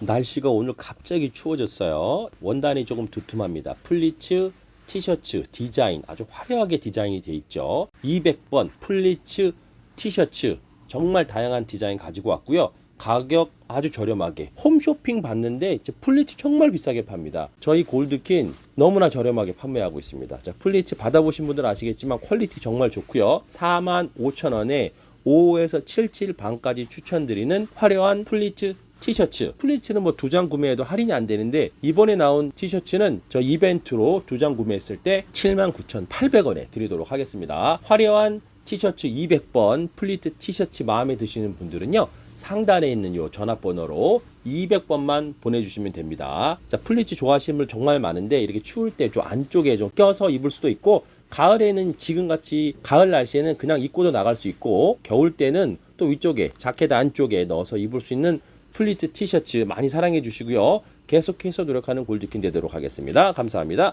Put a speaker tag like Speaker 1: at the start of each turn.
Speaker 1: 날씨가 오늘 갑자기 추워졌어요. 원단이 조금 두툼합니다. 플리츠 티셔츠 디자인 아주 화려하게 디자인이 돼 있죠. 200번 플리츠 티셔츠 정말 다양한 디자인 가지고 왔고요. 가격 아주 저렴하게 홈쇼핑 봤는데 플리츠 정말 비싸게 팝니다. 저희 골드킨 너무나 저렴하게 판매하고 있습니다. 자 플리츠 받아보신 분들 아시겠지만 퀄리티 정말 좋고요. 4만 5천 원에 5에서 77 반까지 추천드리는 화려한 플리츠 티셔츠. 플리츠는 뭐 두 장 구매해도 할인이 안 되는데 이번에 나온 티셔츠는 저 이벤트로 두 장 구매했을 때 79,800원에 드리도록 하겠습니다. 화려한 티셔츠 200번 플리트 티셔츠 마음에 드시는 분들은요. 상단에 있는 요 전화번호로 200번만 보내주시면 됩니다. 자, 플리츠 좋아하시는 분 정말 많은데 이렇게 추울 때 좀 안쪽에 좀 껴서 입을 수도 있고 가을에는 지금같이 가을 날씨에는 그냥 입고도 나갈 수 있고 겨울 때는 또 위쪽에 자켓 안쪽에 넣어서 입을 수 있는 플리트 티셔츠 많이 사랑해 주시고요. 계속해서 노력하는 골드킨 되도록 하겠습니다. 감사합니다.